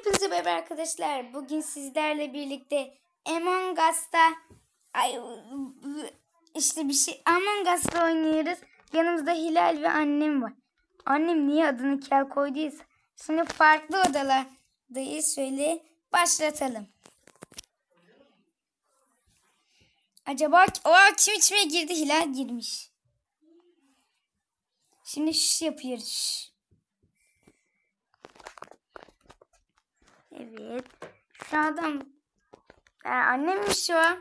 Hepinize merhaba arkadaşlar. Bugün sizlerle birlikte Among Us'ta ay, işte bir şey Among Us'ta oynuyoruz. Yanımızda Hilal ve annem var. Annem niye adını Kel koyduysa. Şimdi farklı odalardayız. Şöyle başlatalım. Acaba o kim içmeye girdi? Hilal girmiş. Şimdi şş yapıyoruz. Evet. Adam Ee, annemmiş o.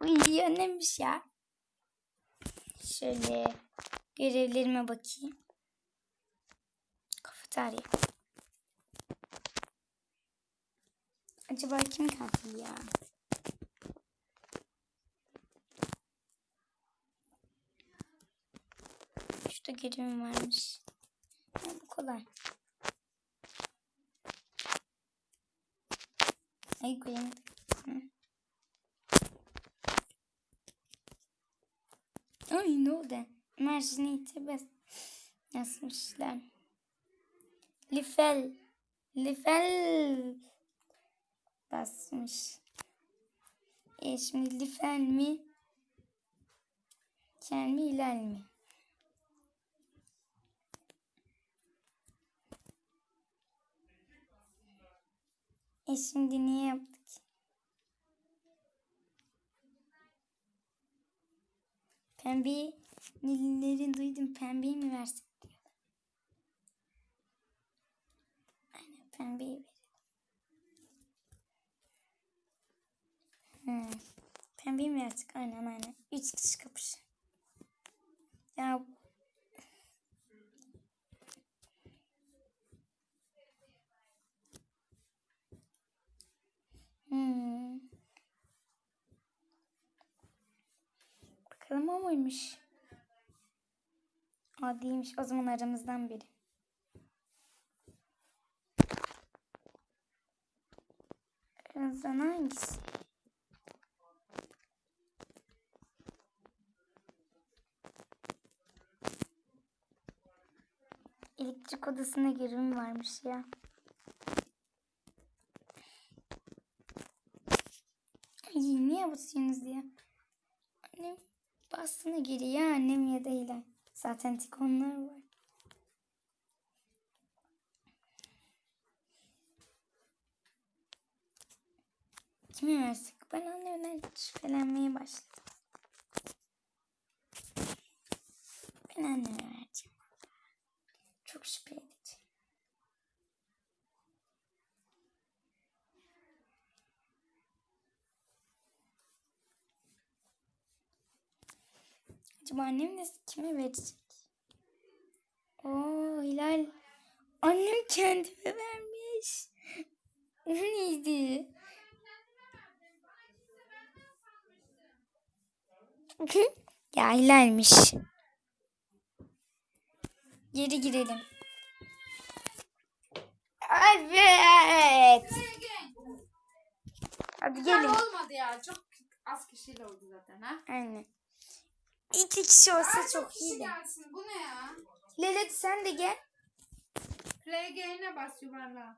Uy annemmiş ya. Şöyle görevlerime bakayım. Kafeterya. Acaba kim katil ya? Şurada görevim varmış. Ha, bu kolay. Ay koyayım. Hı. Ay ne oldu? Mersin'e itibes yazmışlar. Lifel. Lifel basmış. E şimdi Lifel mi? Kel mi Hilal mi? E şimdi niye yaptık? Pembeyi Nilleri duydum. Pembeyi mi versek diyor. Aynen pembeyi verelim. Hmm. Pembeyi mi versek? Aynen aynen. Üç kişi kapışır. Ya Hmm. Bakalım o muymuş? O değilmiş. O zaman aramızdan biri. Aramızdan hangisi? Elektrik odasına girim varmış ya. Ay, niye basıyorsunuz ya? Annem bastığına geri ya annem ya da Hilal. Zaten tikonlar var. Kime versek? Ben annemden şüphelenmeye başladım. Ben anneme vereceğim. Çok şüphe Acaba annem de kime verecek? Oo Hilal. Annem kendime vermiş. O neydi? ya Hilal'miş. Geri girelim. Evet. Hadi gelin. olmadı ya. Çok az kişiyle oldu zaten ha. Aynen. İki kişi olsa Aa, çok kişi iyiydi. gelsin. Bu ne ya? Lelet sen de gel. PG'ne bas yuvarla.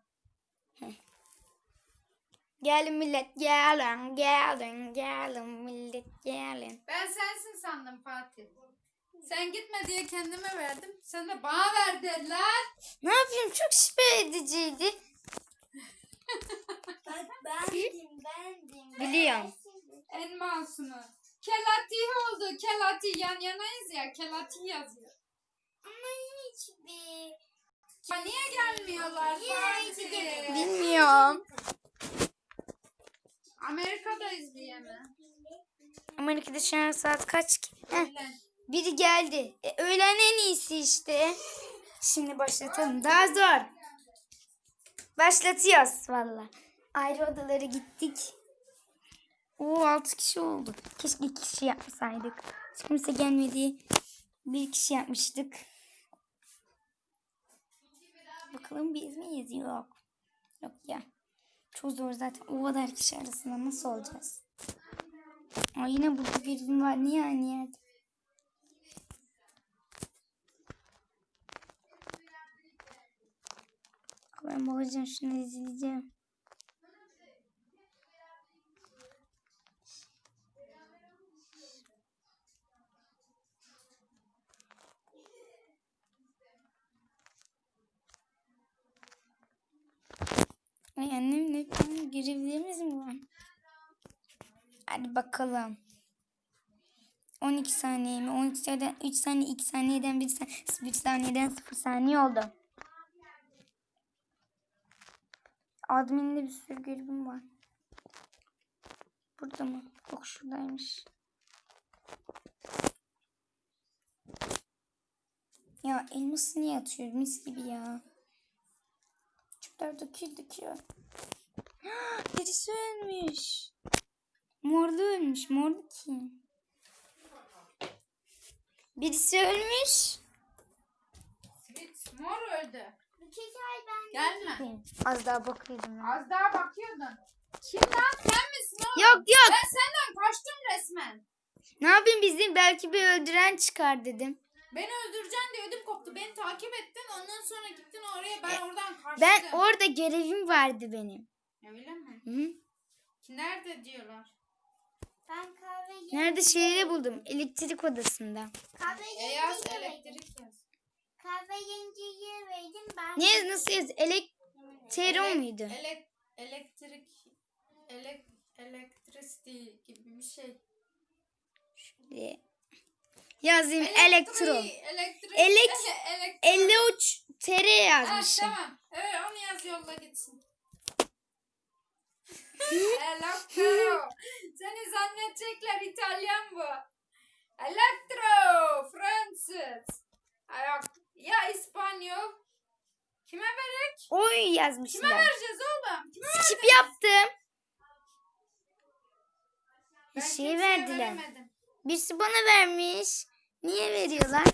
Gelin millet gelin gelin gelin millet gelin. Ben sensin sandım Fatih. Sen gitme diye kendime verdim. Sen de bana ver dediler. Ne yapayım çok şüphe ediciydi. Bendim, bendim. Biliyorum. En masunu. Kelati oldu. Kelati yan yanayız ya. Kelati yazıyor. Ama hiçbir... Ya niye gelmiyorlar Fatih? Bilmiyorum. Amerika'dayız diye mi? Amerika'da şu an saat kaç ki? Heh, biri geldi. E, öğlen en iyisi işte. Şimdi başlatalım. Daha zor. Başlatıyoruz valla. Ayrı odalara gittik. Oo 6 kişi oldu. Keşke 2 kişi yapmasaydık. Hiç kimse gelmedi. Bir kişi yapmıştık. Bakalım biz miyiz? Yok. Yok ya. Çok zor zaten. O kadar kişi arasında nasıl olacağız? Aa, yine burada birim var. Niye aynı yerde? Ben bakacağım şunu izleyeceğim. Ay annem görevlerimiz mi? Hadi bakalım. 12 saniye mi? 12 saniyeden 3 saniye 2 saniyeden 1 saniye 1 saniyeden 0 saniye oldu. Admin'de bir sürü görevim var. Burada mı? Yok şuradaymış. Ya elması niye atıyor? Mis gibi ya. Çöpler döküyor döküyor. Birisi ölmüş. Morlu ölmüş. Morlu kim? Birisi ölmüş. Sweet mor öldü. Ben Gelme. Az daha bakıyordum. ben. Az daha bakıyordun. Kim lan sen misin oğlum? Yok yok. Ben senden kaçtım resmen. Ne yapayım bizim belki bir öldüren çıkar dedim. Beni öldüreceksin diye ödüm koptu. Beni takip ettin. Ondan sonra gittin oraya. Ben oradan kaçtım. E, Ben orada görevim vardı benim. Öyle mi? Hı -hı. Nerede diyorlar? ben kahve Nerede şeyleri buldum? Elektrik odasında. kahve E yaz elektrik yaz. Kahve yengeyi verdim ben. Ne nasıl yaz? Elektron muydu? Elek, elektrik elek, electricity gibi bir şey. Şöyle Yazayım elektron. Elektrik. Elek- elektrik. 53 TR Ha, yazmışım. tamam. Evet onu yaz yolla gitsin. Elektro. Seni zannedecekler İtalyan bu. Elektro. Fransız. Yok. Ya İspanyol. Kime verek? Oy Kime yazmışlar. vereceğiz oğlum? Kime Skip vereceğiz? yaptım. Bir şey verdiler. veremedim. Birisi bana vermiş. Niye veriyorlar?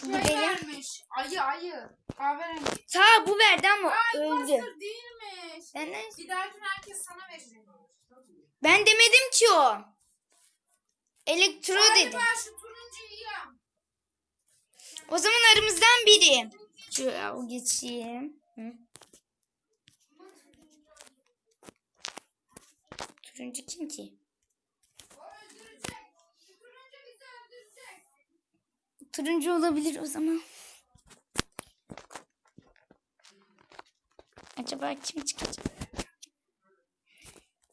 Şey vermiş. Ayı ayı. Kahverengi. Ta bu verdi ama Ay öldü. imposter değilmiş. Ben ne? Bir dahakine herkes sana verecek. Ben demedim ki o. Elektro Hadi dedim. ben şu turuncuyu. O zaman aramızdan biri. Şuraya o geçeyim. Hı. Turuncu kim ki? Şu. Turuncu olabilir o zaman. Acaba kim çıkacak?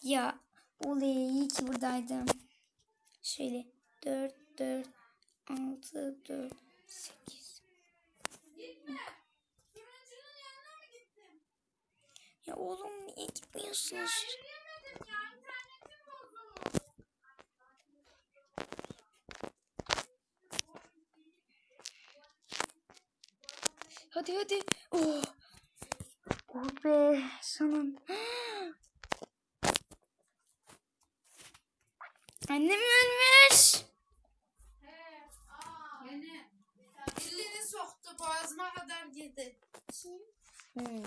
Ya oley iyi ki buradaydım. Şöyle 4 4 6 4 8 Gitme. Turuncunun yanına mı gittin? Ya oğlum niye gitmiyorsunuz? Hadi hadi. Oh. Oh be sonunda. Annem ölmüş. He. Aa. Yeni. Dilini soktu boğazıma kadar girdi. Hmm.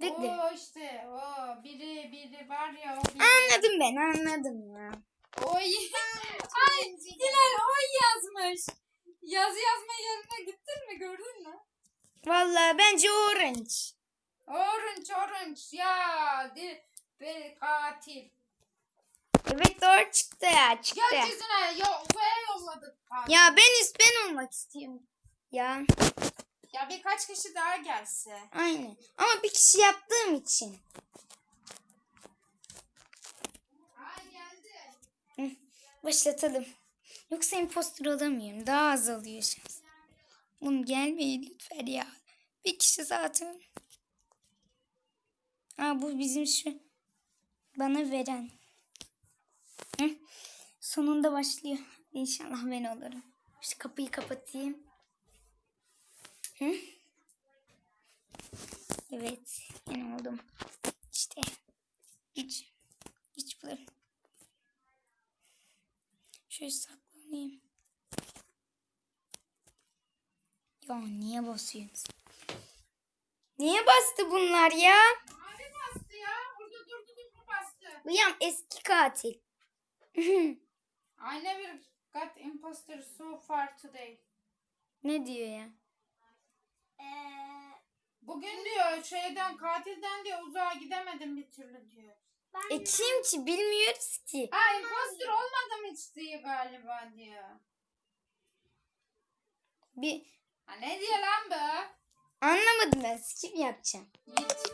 Bekle. İşte o biri biri var ya o biri. Anladım ben anladım ya. Oy. Ay Hilal oy yazmış. Yazı yazma yerine gittin mi gördün mü? Vallahi bence orange. Orange orange ya be, katil. Evet doğru çıktı ya çıktı. Gökyüzüne yo, uzaya yolladık katil. Ya ben ben olmak istiyorum. Ya Ya birkaç kişi daha gelse. aynen. Ama bir kişi yaptığım için. Ay geldi. Başlatalım. Yoksa impostor olamıyorum. Daha az alıyor şans. Oğlum gelmeyin lütfen ya. Bir kişi zaten. Aa bu bizim şu bana veren. Hı, sonunda başlıyor. İnşallah ben olurum. Şu kapıyı kapatayım. Hı? Evet. Yine oldum. İşte. Hiç. Hiç bulurum. Şöyle saklanayım. Ya niye basıyorsunuz? Niye bastı bunlar ya? Abi bastı ya. Burada durdu durdu Uyan eski katil. I never got imposter so far today. ne diyor ya? Eee Bu Bugün diyor şeyden katilden diyor uzağa gidemedim bir türlü diyor. Ben E kim ki bilmiyoruz ki. Ha imposter olmadım hiç diyor galiba diyor. Bir Ha ne diyor lan bu? anlamadım ben. Skip yapacağım. Git.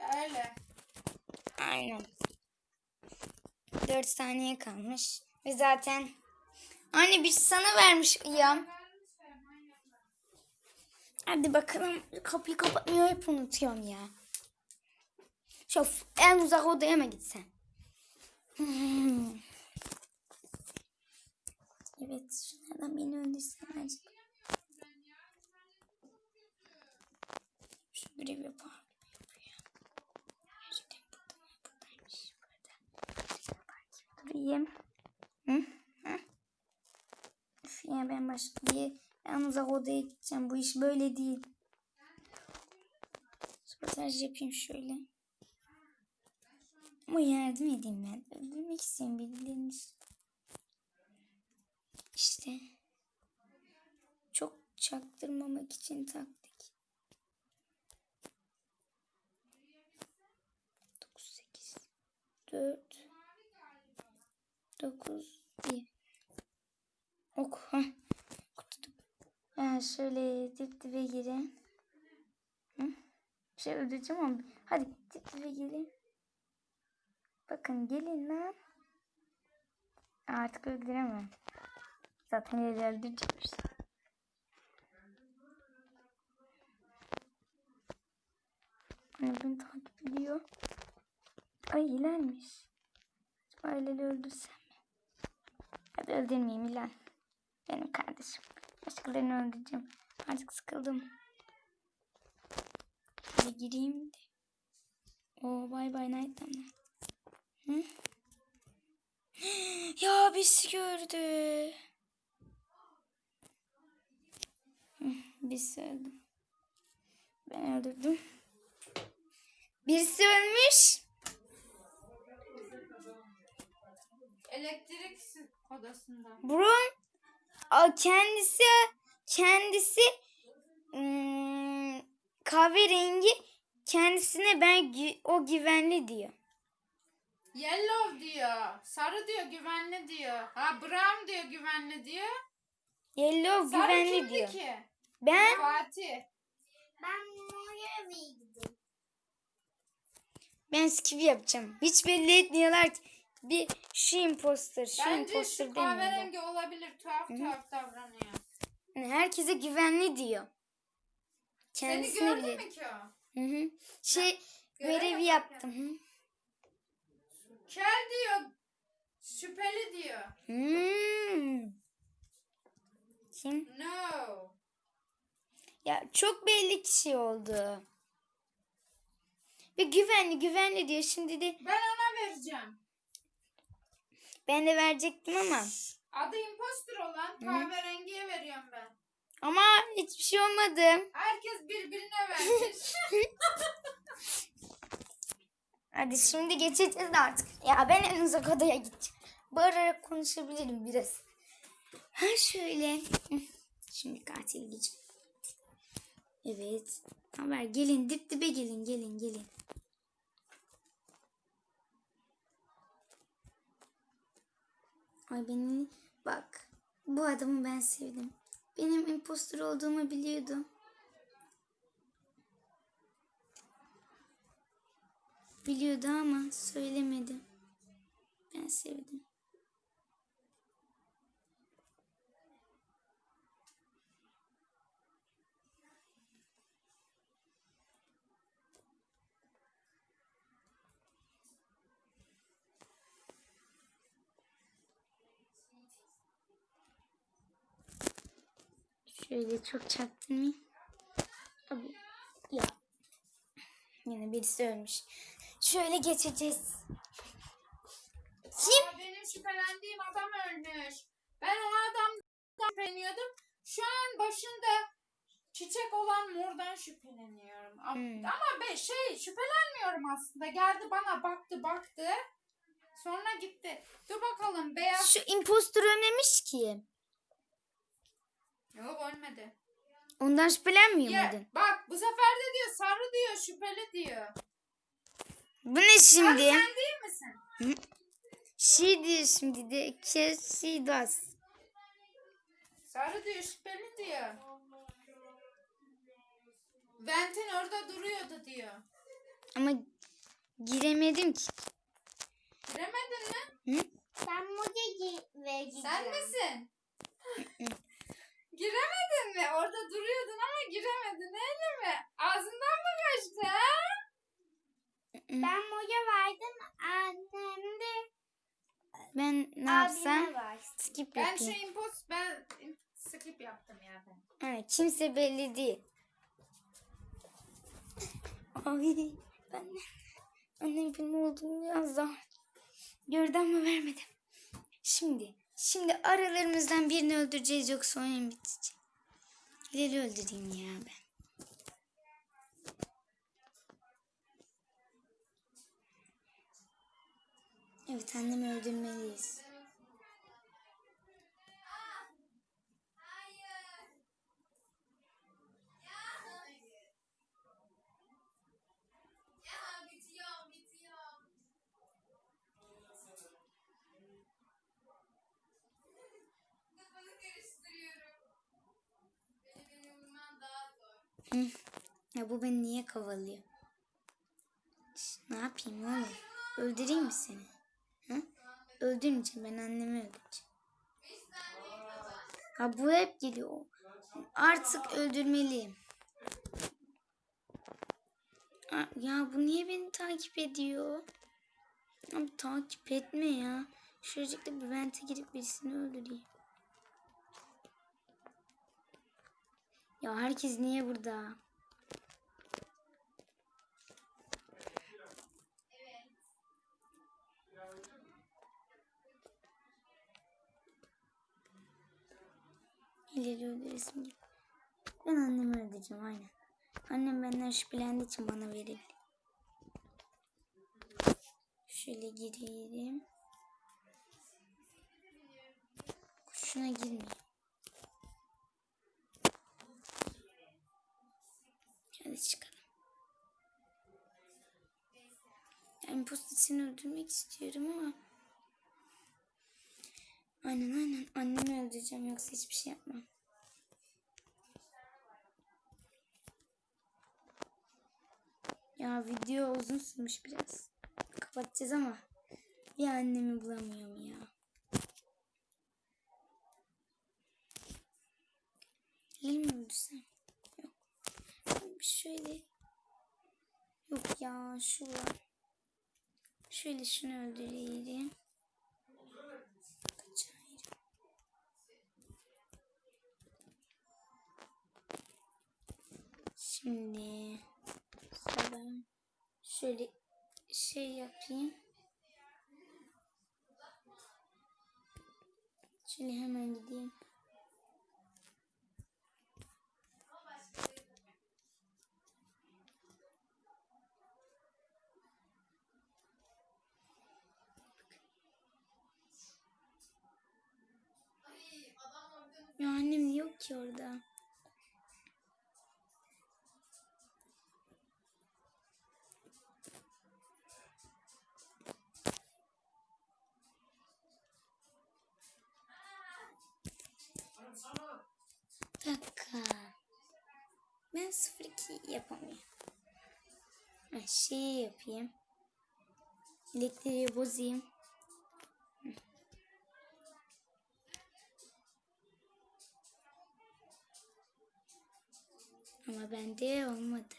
Öyle. Aynen. 4 saniye kalmış. Ve zaten anne bir sana vermiş ya. Hadi bakalım kapıyı kapatmıyor hep unutuyorum ya. Şu en uzak odaya mı gitsen? Hmm. Evet şunlardan beni öldürsen acaba. Şu görev yapar. Gerçekten burada mı? Buradaymış. Durayım. Hı? Hı? Üf ya ben başka bir uzak odaya gideceğim. Bu iş böyle değil. Sabotaj yapayım şöyle. Ama yardım edeyim ben. Öldürmek istiyorum birilerini. İşte. Çok çaktırmamak için taktik. 9, 8, 4, 9, 1. Ok. Heh. Ha, şöyle dip dibe girin. Hı? Bir şey öldüreceğim ama. Hadi dip dibe girin. Bakın gelin lan. Artık öldüremem. Zaten el öldürecekmiş. Hani beni takip ediyor. Ay ilermiş. Acaba öldürsem? Hadi öldürmeyeyim Hilal. Benim kardeşim. Başkalarını öldüreceğim. Artık sıkıldım. Hadi gireyim. Oo bay bay night damla. Hı? Ya birisi gördü. Birisi öldü. Ben öldürdüm. Birisi ölmüş. Elektrik odasında. Bro a, kendisi kendisi hmm, kahverengi kendisine ben gü- o güvenli diyor. Yellow diyor. Sarı diyor güvenli diyor. Ha brown diyor güvenli diyor. Yellow Sarı güvenli kimdi diyor. ki? Ben Fatih. ben gideyim? ben skip yapacağım. Hiç belli etmiyorlar ki. Bir şu imposter, şu Bence imposter şu kahverengi olabilir. Tuhaf tuhaf davranıyor. Yani herkese güvenli diyor. Seni Kendisine gördü bile. mü ki o? Hı hı. Şey görev görevi yaptım. Hı. Kel diyor. Şüpheli diyor. Hmm. Kim? No. Ya çok belli kişi oldu. Ve güvenli güvenli diyor. Şimdi de Ben ona vereceğim. Ben de verecektim ama. Adı imposter olan kahverengiye veriyorum ben. Ama hiçbir şey olmadı. Herkes birbirine vermiş. Hadi şimdi geçeceğiz artık. Ya ben en uzak odaya gideceğim. Bağırarak konuşabilirim biraz. Ha şöyle. Şimdi katil gideceğim. Evet. Haber gelin dip dibe gelin gelin gelin. Ay beni bak. Bu adamı ben sevdim. Benim impostor olduğumu biliyordu. Biliyordu ama söylemedi. Ben sevdim. Şöyle çok çaktırmayayım. Abi ya. Yine birisi ölmüş. Şöyle geçeceğiz. Kim? Aa, benim şüphelendiğim adam ölmüş. Ben o adamdan şüpheleniyordum. Şu an başında çiçek olan mordan şüpheleniyorum. Ama, Hmm. ama ben şey şüphelenmiyorum aslında. Geldi bana baktı baktı. Sonra gitti. Dur bakalım beyaz. Şu impostor ölmemiş ki. Yok ölmedi. Ondan şüphelenmiyor Ya, muydun? bak bu sefer de diyor sarı diyor şüpheli diyor. Bu ne Sarı şimdi? sen değil misin? Şey diyor şimdi de kes şey das. Sarı diyor şüpheli diyor. Ventin orada duruyordu diyor. Ama giremedim ki. Giremedin mi? Hı? Ben Moya gi- ve gideceğim. Sen misin? Giremedin mi? Orada duruyordun ama giremedin öyle mi? Ağzından mı kaçtı ha? Ben Moya verdim. Annem de Ben ne abime yapsam? var. Skip Ben şey- şu yapayım. impos ben skip yaptım ya ben. Ha, kimse belli değil. Ay ben annem benim olduğumu yazdı. Gördü ama vermedim. Şimdi, şimdi aralarımızdan birini öldüreceğiz yoksa oyun bitecek. Hilal'i öldüreyim ya ben. Evet annemi öldürmeliyiz. Hı. Ya Şş, Ne yapayım oğlum? Öldüreyim mi seni? Hı? Öldürmeyeceğim ben annemi öldüreceğim. Ha bu hep geliyor. Artık öldürmeliyim. Ya bu niye beni takip ediyor? Abi takip etme ya. Şuracıkta bir vente girip birisini öldüreyim. Ya herkes niye burada? İleri öldüresim gibi. Ben annemi öldüreceğim aynen. Annem benden şüphelendiği için bana verildi. Şöyle gireyim. Şuna girmeyeyim. Hadi çıkalım. Yani postasını öldürmek istiyorum ama. Aynen aynen. Annemi öldüreceğim yoksa hiçbir şey yapmam. Ya video uzun sürmüş biraz. Kapatacağız ama bir annemi bulamıyorum ya. Lil mi öldürsem? Yok. Şöyle. Yok ya şu var. Şöyle şunu öldüreyim. Şimdi sonra şöyle şey yapayım. Şöyle hemen gideyim. Ya annem yok ki orada. Bir dakika. Ben 02 yapamıyorum. Ha, şey yapayım. Elektriği bozayım. Ama bende olmadı.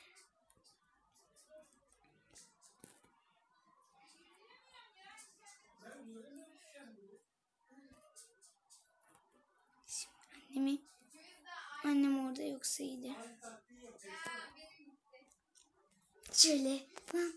Şimdi annemi annem orada yoksa iyiydi. Şöyle lan.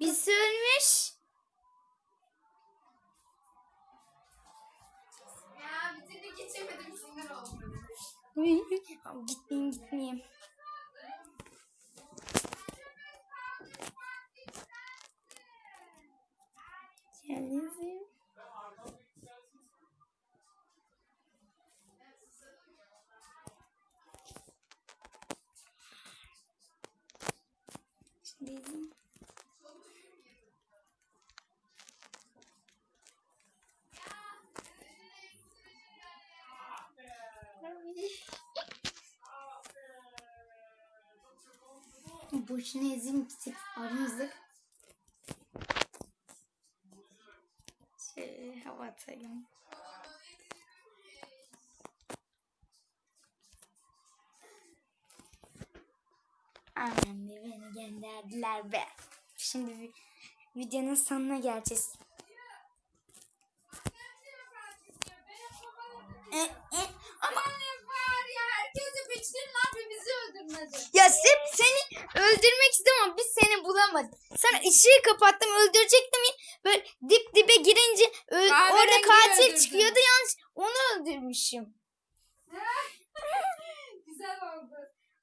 Birisi ölmüş. Ya bitirdik geçemedim sinir oldum. Abi gitmeyeyim gitmeyeyim. İzin. Boşuna ezeyim gitsek aramızda. Şöyle hava atalım. Aman be beni gönderdiler be. Şimdi vi- videonun sonuna geleceğiz. E, e, ama var ya sen seni öldürmek istedim ama biz seni bulamadık. Sana ışığı kapattım öldürecektim. Böyle dip dibe girince orada katil öldürdün. çıkıyordu yanlış onu öldürmüşüm. Güzel oldu.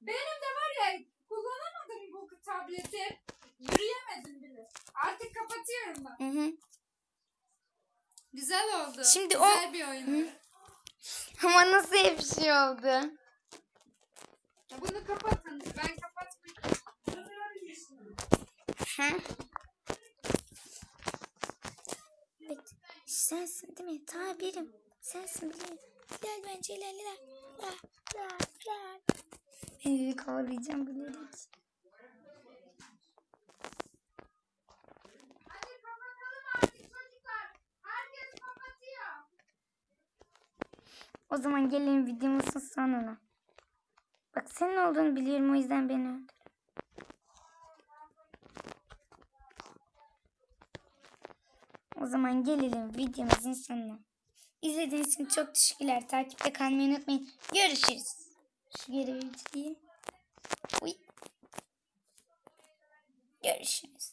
Benim de var ya kullanamadım bu tableti. Yürüyemedim bile. Artık kapatıyorum ben. Hı hı. Güzel oldu. Şimdi o- Güzel bir oyun. Ama nasıl hep şey oldu? Bunu kapatın. Ben kapatmayayım. Hı? Evet. Sensin değil mi? Tabirim. Sensin biliyorum. Gel bence ilerle. La, la, la. Beni kovalayacağım biliyorum. O zaman gelin videomuzun sonuna. Bak senin olduğunu biliyorum o yüzden beni öldür. O zaman gelelim videomuzun sonuna. İzlediğiniz için çok teşekkürler. Takipte kalmayı unutmayın. Görüşürüz. Şu geri Uy. Görüşürüz.